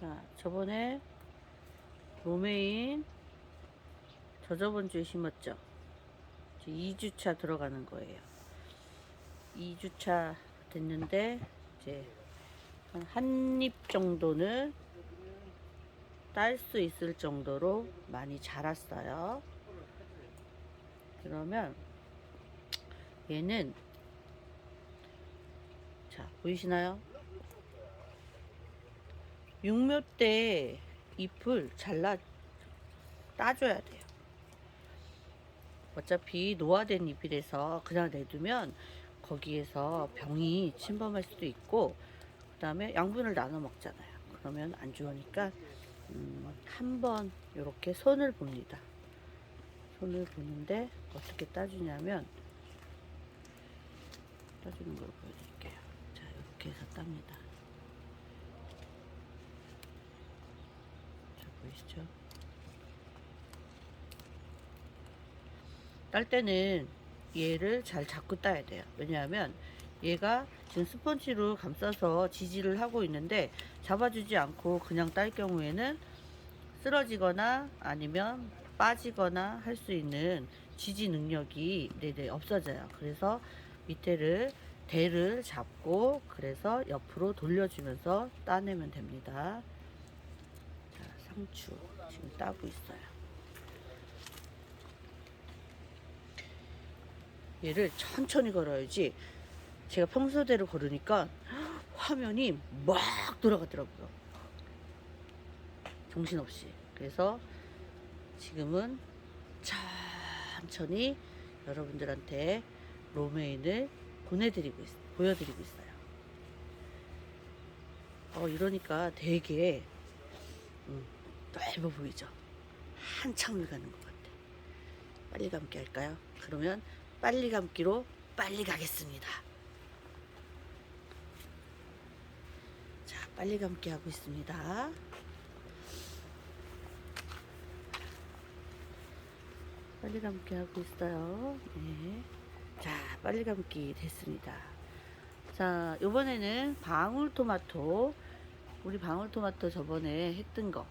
자, 저번에 로메인 저저번 주에 심었죠. 이제 2주차 들어가는 거예요. 2주차 됐는데 이제 한 한 입 정도는 딸 수 있을 정도로 많이 자랐어요. 그러면 얘는 자 보이시나요? 육묘 때 잎을 잘라 따줘야 돼요. 어차피 노화된 잎이라서 그냥 내두면 거기에서 병이 침범할 수도 있고 그 다음에 양분을 나눠 먹잖아요. 그러면 안 좋으니까 음, 한번 이렇게 손을 봅니다. 손을 보는데 어떻게 따주냐면 따주는 걸 보여드릴게요. 자 이렇게 해서 땁니다. 자 보이시죠? 딸 때는 얘를 잘 잡고 따야 돼요. 왜냐하면 얘가 지금 스펀지로 감싸서 지지를 하고 있는데 잡아주지 않고 그냥 딸 경우에는 쓰러지거나 아니면 빠지거나 할 수 있는 지지 능력이 네네 없어져요. 그래서 밑에를 대를 잡고 그래서 옆으로 돌려주면서 따내면 됩니다. 자, 상추 지금 따고 있어요. 얘를 천천히 걸어야지 제가 평소대로 걸으니까 화면이 막 돌아가더라고요. 정신없이. 그래서 지금은 천천히 여러분들한테 로메인을 보내드리고 있, 보여드리고 있어요. 어, 이러니까 되게 음, 넓어 보이죠? 한참을 가는 것 같아. 빨리 감기 할까요? 그러면 빨리 감기로 빨리 가겠습니다. 자, 빨리 감기 하고 있습니다. 빨리 감기 하고 있어요. 네. 자, 빨리 감기 됐습니다. 자, 요번에는 방울토마토. 우리 방울토마토 저번에 했던 거.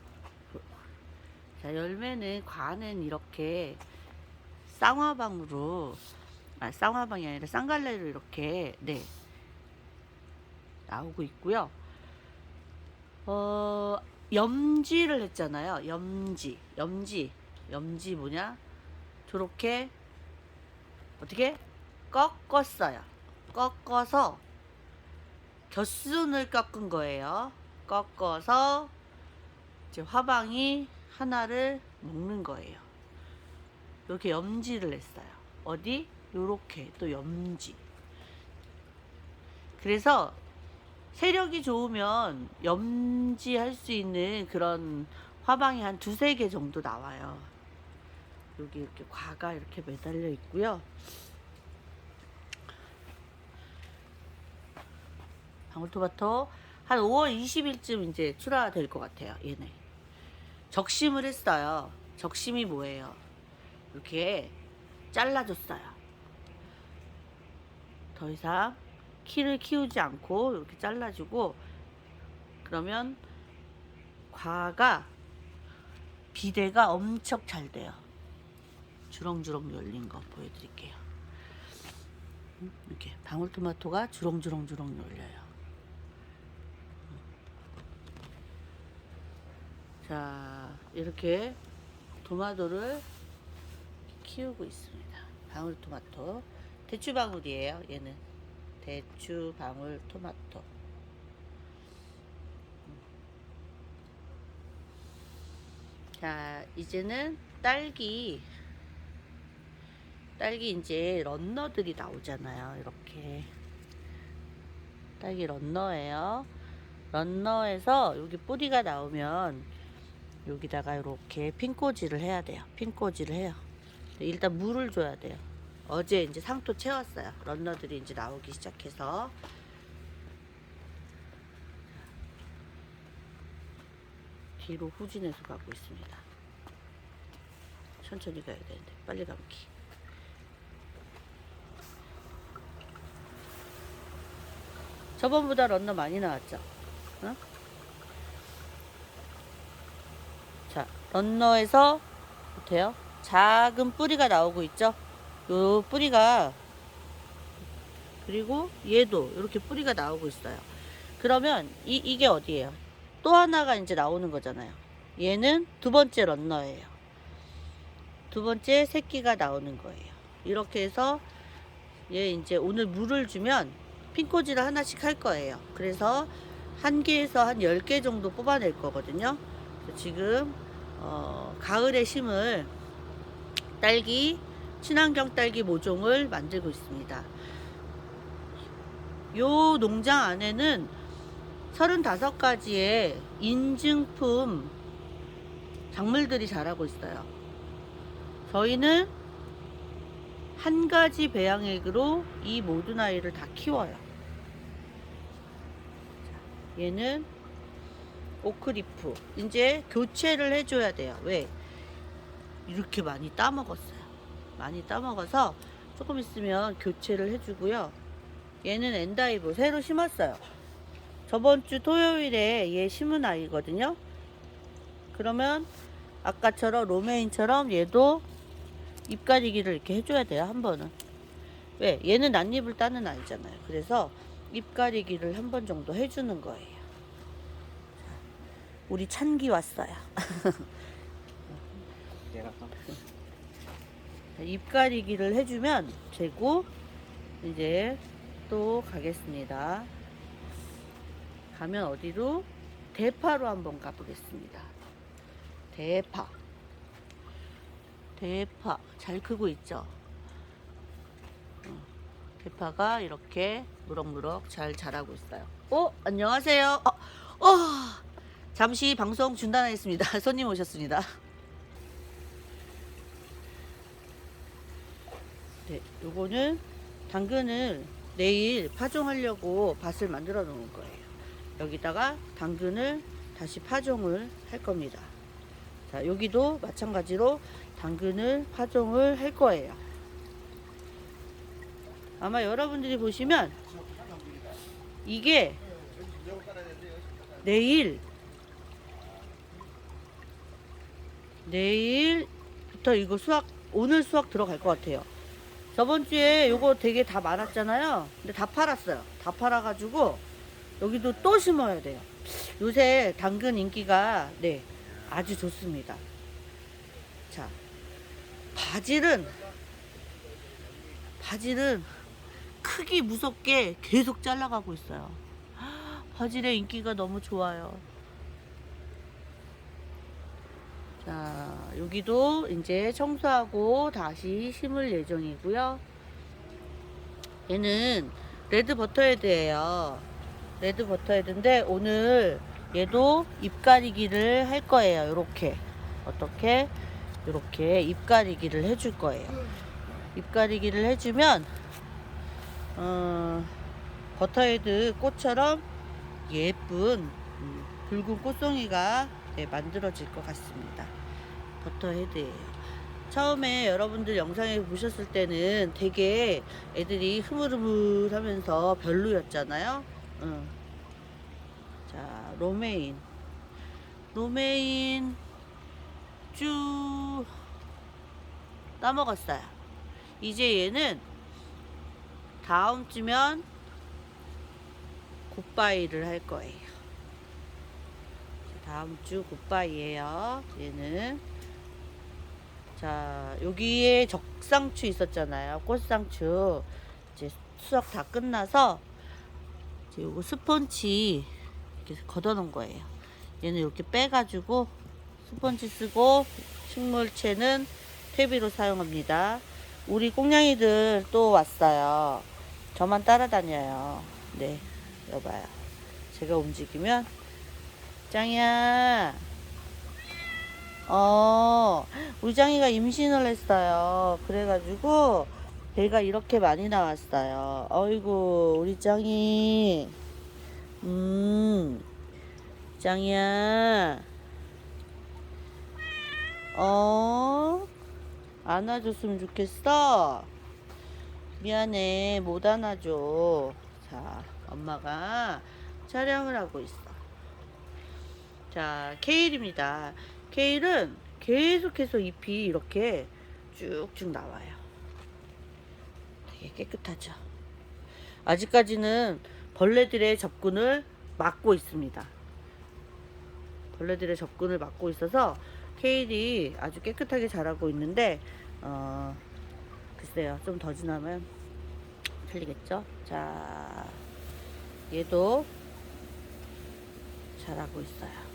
자, 열매는 과는 이렇게 쌍화방으로 아 쌍화방이 아니라 쌍갈래로 이렇게 네 나오고 있고요. 어 염지를 했잖아요. 염지, 염지, 염지 뭐냐? 저렇게 어떻게 꺾었어요. 꺾어서 곁순을 꺾은 거예요. 꺾어서 이제 화방이 하나를 먹는 거예요. 이렇게 염지를 했어요. 어디? 요렇게 또 염지. 그래서 세력이 좋으면 염지할 수 있는 그런 화방이 한 두세 개 정도 나와요. 여기 이렇게 과가 이렇게 매달려 있고요. 방울토마토 한 5월 20일쯤 이제 출하될 것 같아요. 얘네. 적심을 했어요. 적심이 뭐예요? 이렇게 잘라줬어요. 더 이상 키를 키우지 않고 이렇게 잘라주고 그러면 과가 비대가 엄청 잘 돼요. 주렁주렁 열린 거 보여드릴게요. 음, 이렇게 방울토마토가 주렁주렁주렁 열려요. 자, 이렇게 토마토를 키우고 있습니다. 방울토마토. 대추방울이에요, 얘는. 대추방울 토마토. 자, 이제는 딸기. 딸기 이제 런너들이 나오잖아요. 이렇게. 딸기 런너예요. 런너에서 여기 뿌리가 나오면 여기다가 이렇게 핀꽂이를 해야 돼요. 핀꽂이를 해요. 일단 물을 줘야 돼요. 어제 이제 상토 채웠어요. 런너들이 이제 나오기 시작해서. 뒤로 후진해서 가고 있습니다. 천천히 가야 되는데 빨리 감기. 저번보다 런너 많이 나왔죠? 어? 런너에서 어때요? 작은 뿌리가 나오고 있죠? 요 뿌리가 그리고 얘도 이렇게 뿌리가 나오고 있어요. 그러면 이, 이게 어디예요? 또 하나가 이제 나오는 거잖아요. 얘는 두 번째 런너예요. 두 번째 새끼가 나오는 거예요. 이렇게 해서 얘 이제 오늘 물을 주면 핑코지를 하나씩 할 거예요. 그래서 한 개에서 한 10개 정도 뽑아낼 거거든요. 지금 어, 가을에 심을 딸기 친환경 딸기 모종을 만들고 있습니다. 요 농장 안에는 35가지의 인증품 작물들이 자라고 있어요. 저희는 한 가지 배양액으로 이 모든 아이를 다 키워요. 자, 얘는 오크리프. 이제 교체를 해줘야 돼요. 왜? 이렇게 많이 따먹었어요. 많이 따먹어서 조금 있으면 교체를 해주고요. 얘는 엔다이브 새로 심었어요. 저번 주 토요일에 얘 심은 아이거든요. 그러면 아까처럼 로메인처럼 얘도 잎 가리기를 이렇게 해줘야 돼요. 한 번은. 왜? 얘는 낫잎을 따는 아이잖아요. 그래서 잎 가리기를 한 번 정도 해주는 거예요. 자, 우리 찬기 왔어요. 잎 가리기를 해주면 되고 이제 또 가겠습니다. 가면 어디로? 대파로 한번 가보겠습니다. 대파. 대파. 잘 크고 있죠? 어, 대파가 이렇게 무럭무럭 잘 자라고 있어요. 어, 안녕하세요. 어, 어, 잠시 방송 중단하겠습니다. 손님 오셨습니다. 네, 요거는 당근을 내일 파종하려고 밭을 만들어 놓은 거예요. 여기다가 당근을 다시 파종을 할 겁니다. 자, 여기도 마찬가지로 당근을 파종을 할 거예요. 아마 여러분들이 보시면 이게 내일 내일부터 이거 수확 오늘 수확 들어갈 것 같아요. 저번 주에 요거 되게 다 많았잖아요. 근데 다 팔았어요. 다 팔아가지고 여기도 또 심어야 돼요. 요새 당근 인기가 네 아주 좋습니다. 자 바질은 바질은 크기 무섭게 계속 잘라가고 있어요. 바질의 인기가 너무 좋아요. 자, 여기도 이제 청소하고 다시 심을 예정이고요. 얘는 레드 버터헤드예요. 레드 버터헤드인데 오늘 얘도 잎 가리기를 할 거예요. 요렇게. 어떻게? 요렇게 잎 가리기를 해줄 거예요. 잎 가리기를 해주면 어, 버터헤드 꽃처럼 예쁜 음, 붉은 꽃송이가 네, 만들어질 것 같습니다. 버터 헤드예요. 처음에 여러분들 영상에 보셨을 때는 되게 애들이 흐물흐물하면서 별로였잖아요. 응. 자, 로메인. 로메인 쭉 따먹었어요. 이제 얘는 다음 주면 굿바이를 할 거예요. 다음 주 굿바이예요. 얘는 자 여기에 적상추 있었잖아요. 꽃상추 이제 수확 다 끝나서 이제 요거 스펀지 이렇게 걷어놓은 거예요. 얘는 이렇게 빼가지고 스펀지 쓰고 식물체는 퇴비로 사용합니다. 우리 꽁냥이들 또 왔어요. 저만 따라다녀요. 네, 여봐요. 제가 움직이면 짱이야. 어, 우리 짱이가 임신을 했어요. 그래가지고 배가 이렇게 많이 나왔어요. 어이구, 우리 짱이. 음, 짱이야. 어, 안아줬으면 좋겠어. 미안해, 못 안아줘. 자, 엄마가 촬영을 하고 있어. 자, 케일입니다. 케일은 계속해서 잎이 이렇게 쭉쭉 나와요. 되게 깨끗하죠. 아직까지는 벌레들의 접근을 막고 있습니다. 벌레들의 접근을 막고 있어서 케일이 아주 깨끗하게 자라고 있는데 어 글쎄요 좀 더 지나면 틀리겠죠 자 얘도 자라고 있어요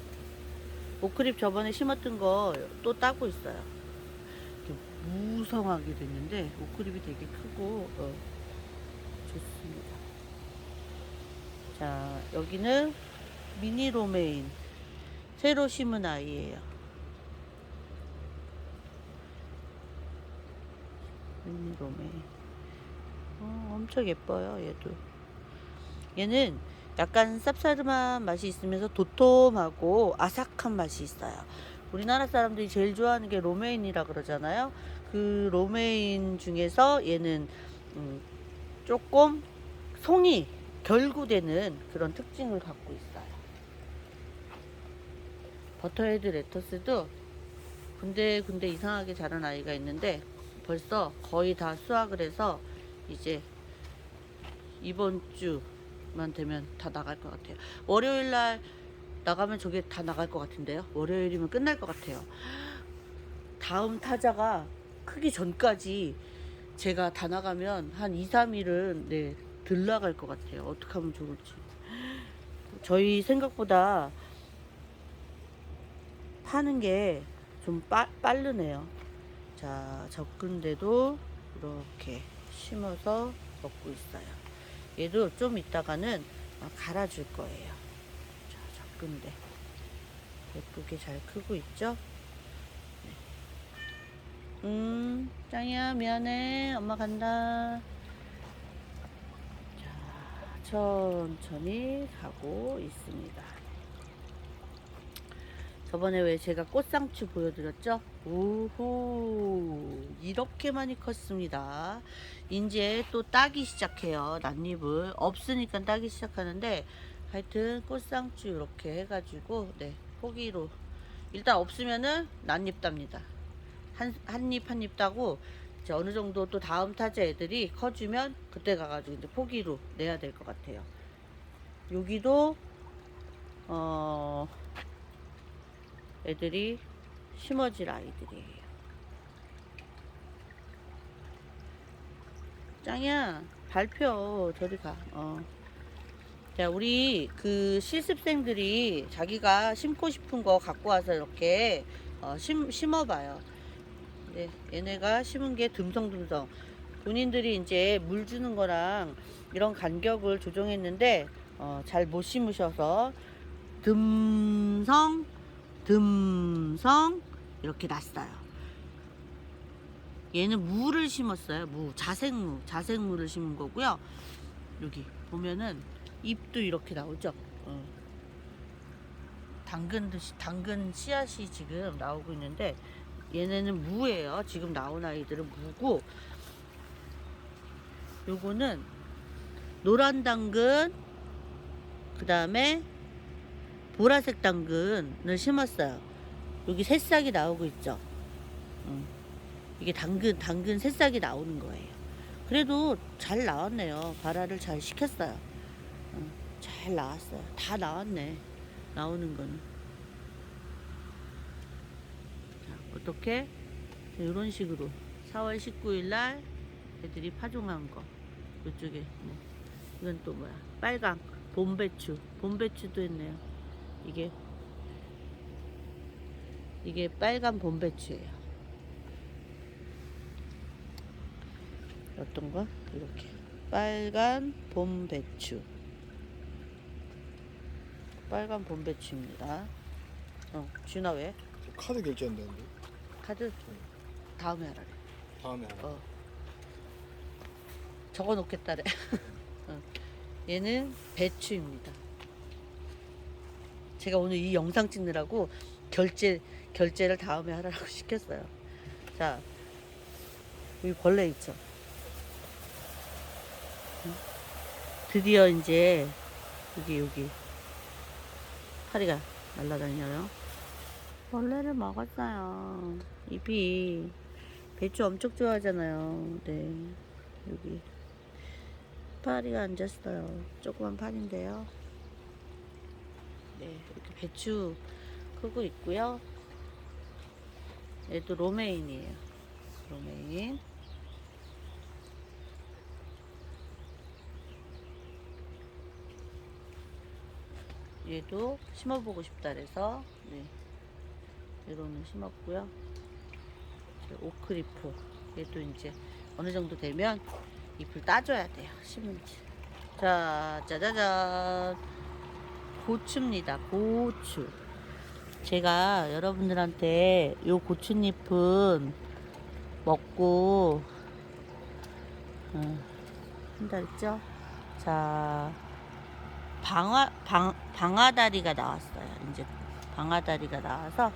오크립 저번에 심었던 거 또 따고 있어요. 무성하게 됐는데 오크립이 되게 크고 어, 좋습니다. 자 여기는 미니 로메인 새로 심은 아이예요. 미니 로메인. 어, 엄청 예뻐요 얘도. 얘는 약간 쌉싸름한 맛이 있으면서 도톰하고 아삭한 맛이 있어요. 우리나라 사람들이 제일 좋아하는 게 로메인이라 그러잖아요. 그 로메인 중에서 얘는 음, 조금 송이 결구되는 그런 특징을 갖고 있어요. 버터헤드 레터스도 군데군데 이상하게 자란 아이가 있는데 벌써 거의 다 수확을 해서 이제 이번 주 만 되면 다 나갈 것 같아요. 월요일 날 나가면 저게 다 나갈 것 같은데요. 월요일이면 끝날 것 같아요. 다음 타자가 크기 전까지 제가 다 나가면 한 2, 3일은 네, 들 나갈 것 같아요. 어떻게 하면 좋을지. 저희 생각보다 파는 게 좀 빠르네요. 자, 접근대도 이렇게 심어서 먹고 있어요. 얘도 좀 있다가는 어, 갈아줄 거예요. 자, 접근대. 예쁘게 잘 크고 있죠? 네. 음, 짱이야, 미안해. 엄마 간다. 자, 천천히 가고 있습니다. 저번에 왜 제가 꽃상추 보여드렸죠? 오호 이렇게 많이 컸습니다. 이제 또 따기 시작해요. 낫잎을 없으니까 따기 시작하는데 하여튼 꽃상추 이렇게 해가지고 네 포기로 일단 없으면은 낫잎 답니다. 한 한잎 한 잎 따고 이제 어느 정도 또 다음 타자 애들이 커주면 그때 가가지고 이제 포기로 내야 될 것 같아요. 여기도 어. 애들이 심어질 아이들이에요. 짱이야, 발표 저리 가. 어. 자, 우리 그 실습생들이 자기가 심고 싶은 거 갖고 와서 이렇게 어, 심, 심어봐요. 네, 얘네가 심은 게 듬성듬성. 본인들이 이제 물 주는 거랑 이런 간격을 조정했는데 어, 잘 못 심으셔서 듬성 듬성 이렇게 났어요. 얘는 무를 심었어요. 무, 자생무, 자생무를 심은 거고요. 여기 보면은 잎도 이렇게 나오죠. 어. 당근 듯이 당근 씨앗이 지금 나오고 있는데 얘네는 무예요. 지금 나온 아이들은 무고 요거는 노란 당근 그 다음에 보라색 당근을 심었어요. 여기 새싹이 나오고 있죠. 음. 이게 당근, 당근 새싹이 나오는 거예요. 그래도 잘 나왔네요. 발화를 잘 시켰어요. 음, 잘 나왔어요. 다 나왔네. 나오는 거는. 자, 어떻게? 이런 식으로 4월 19일 날 애들이 파종한 거. 이쪽에 뭐 이건 또 뭐야? 빨강 봄배추. 봄배추도 있네요. 이게 이게 빨간 봄배추예요. 어떤 거? 이렇게 빨간 봄배추. 빨간 봄배추입니다. 어, 준아 왜? 카드 결제한다는데 카드 다음에 하라래. 다음에 하나 어. 적어 놓겠다래. 어. 얘는 배추입니다. 제가 오늘 이 영상 찍느라고 결제 결제를 다음에 하라고 시켰어요. 자, 여기 벌레 있죠. 응? 드디어 이제 여기 여기 파리가 날아다녀요. 벌레를 먹었어요. 잎이 배추 엄청 좋아하잖아요. 네. 여기 파리가 앉았어요. 조그만 파리인데요. 네, 이렇게 배추 크고 있고요. 얘도 로메인이에요. 로메인. 얘도 심어보고 싶다 그래서 네. 얘로는 심었고요. 이제 오크리프 얘도 이제 어느 정도 되면 잎을 따줘야 돼요. 심은지. 자, 짜자잔. 고추입니다. 고추. 제가 여러분들한테 요 고추잎은 먹고 어, 한다 했죠? 자, 방아 방 방아다리가 나왔어요. 이제 방아다리가 나와서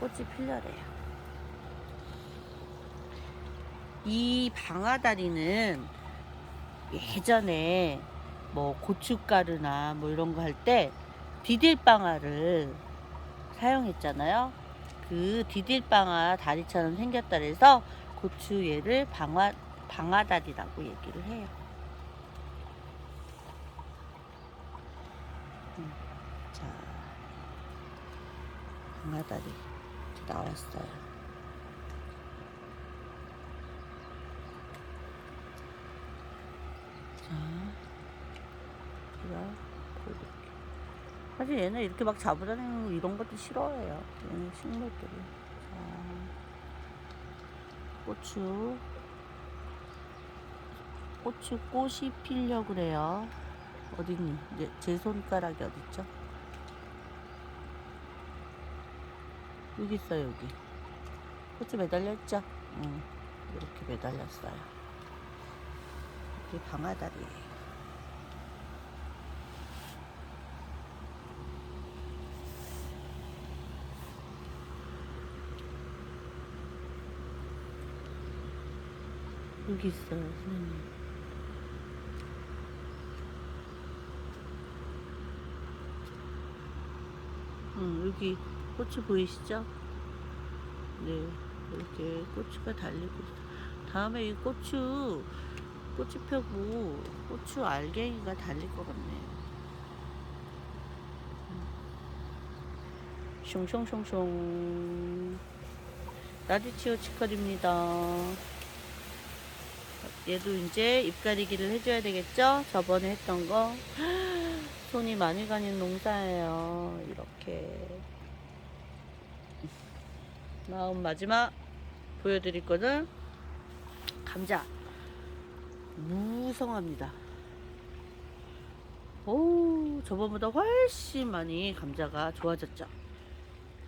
꽃이 필려래요. 이 방아다리는 예전에 뭐 고춧가루나 뭐 이런 거 할 때 디딜방아를 사용했잖아요. 그 디딜방아 다리처럼 생겼다 그래서 고추 얘를 방아 방아다리라고 얘기를 해요. 음, 자, 방아다리 나왔어요. 자, 제가 보여드릴게요. 사실 얘는 이렇게 막거 이런 것도 싫어해요. 얘는 식물들이. 자, 고추. 고추 꽃이 피려 그래요. 어딨니? 이제 제 손가락이 어딨죠? 여기 있어요, 여기. 매달려 있죠? 응. 이렇게 매달렸어요. 이게 방아다리 여기 있어요, 선생님. 응, 여기 꽃이 보이시죠? 네, 이렇게 고추가 달리고 있어. 다음에 이 고추, 꽃이 펴고 고추 알갱이가 달릴 것 같네요. 음. 숑숑숑숑. 라디치오 치컬입니다. 얘도 이제 잎 가리기를 해줘야 되겠죠? 저번에 했던 거. 손이 많이 가는 농사예요. 이렇게. 다음 마지막 보여드릴 거는 감자. 무성합니다. 오, 저번보다 훨씬 많이 감자가 좋아졌죠?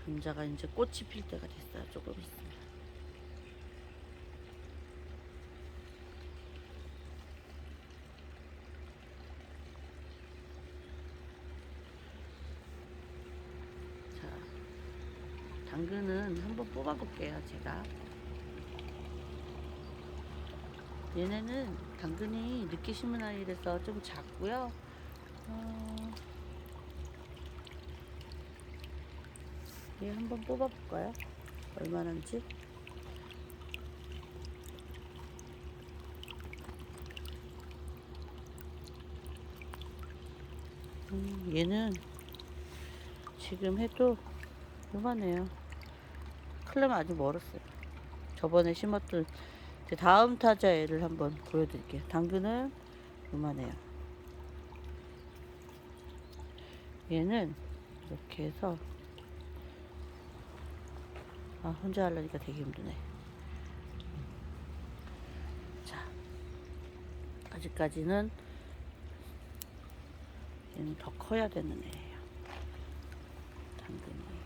감자가 이제 꽃이 필 때가 됐어요. 조금 있으면. 자, 당근은 한번 뽑아볼게요, 제가. 얘네는 당근이 심은 아이라서 좀 작고요. 어, 얘 한번 뽑아볼까요? 얼마나인지. 음, 얘는 지금 해도 요만해요. 클레면 아직 멀었어요. 저번에 심었던 제 다음 타자 애를 한번 보여드릴게요. 당근은 요만해요. 얘는 이렇게 해서 아 혼자 하려니까 되게 힘드네. 자 아직까지는 얘는 더 커야 되는 애예요. 당근이에요.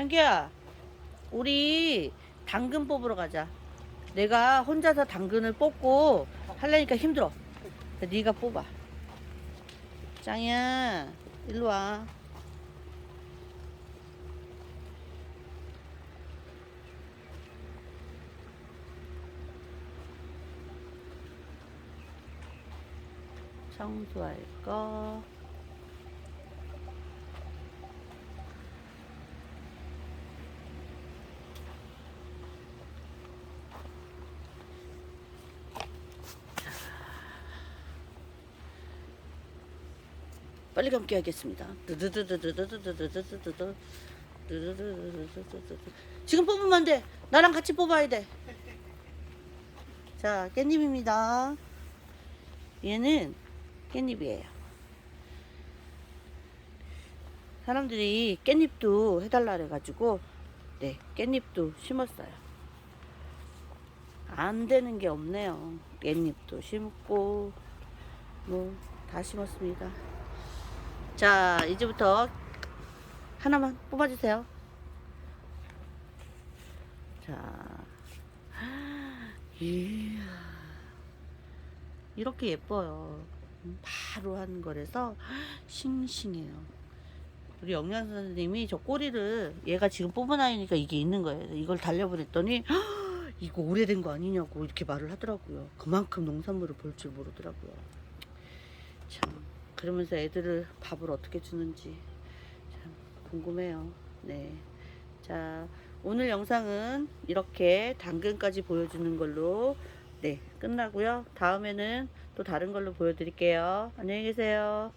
창기야, 우리 당근 뽑으러 가자. 내가 혼자서 당근을 뽑고 하려니까 힘들어. 네가 뽑아. 짱이야, 일로 와. 청소할 거. 빨리 감기 하겠습니다. 지금 뽑으면 안 돼. 나랑 같이 뽑아야 돼. 자, 깻잎입니다. 얘는 깻잎이에요. 사람들이 깻잎도 해달라 그래가지고, 네, 깻잎도 심었어요. 안 되는 게 없네요. 깻잎도 심고, 뭐, 다 심었습니다. 자, 이제부터 하나만 뽑아주세요. 자, 이야, 이렇게 예뻐요. 음, 바로 한 거라서 싱싱해요. 우리 영양 선생님이 저 꼬리를 얘가 지금 뽑은 아이니까 이게 있는 거예요. 이걸 달려보냈더니 이거 오래된 거 아니냐고 이렇게 말을 하더라고요. 그만큼 농산물을 볼 줄 모르더라고요. 참 그러면서 애들을 밥을 어떻게 주는지 참 궁금해요. 네. 자, 오늘 영상은 이렇게 당근까지 보여주는 걸로 네, 끝나고요. 다음에는 또 다른 걸로 보여드릴게요. 안녕히 계세요.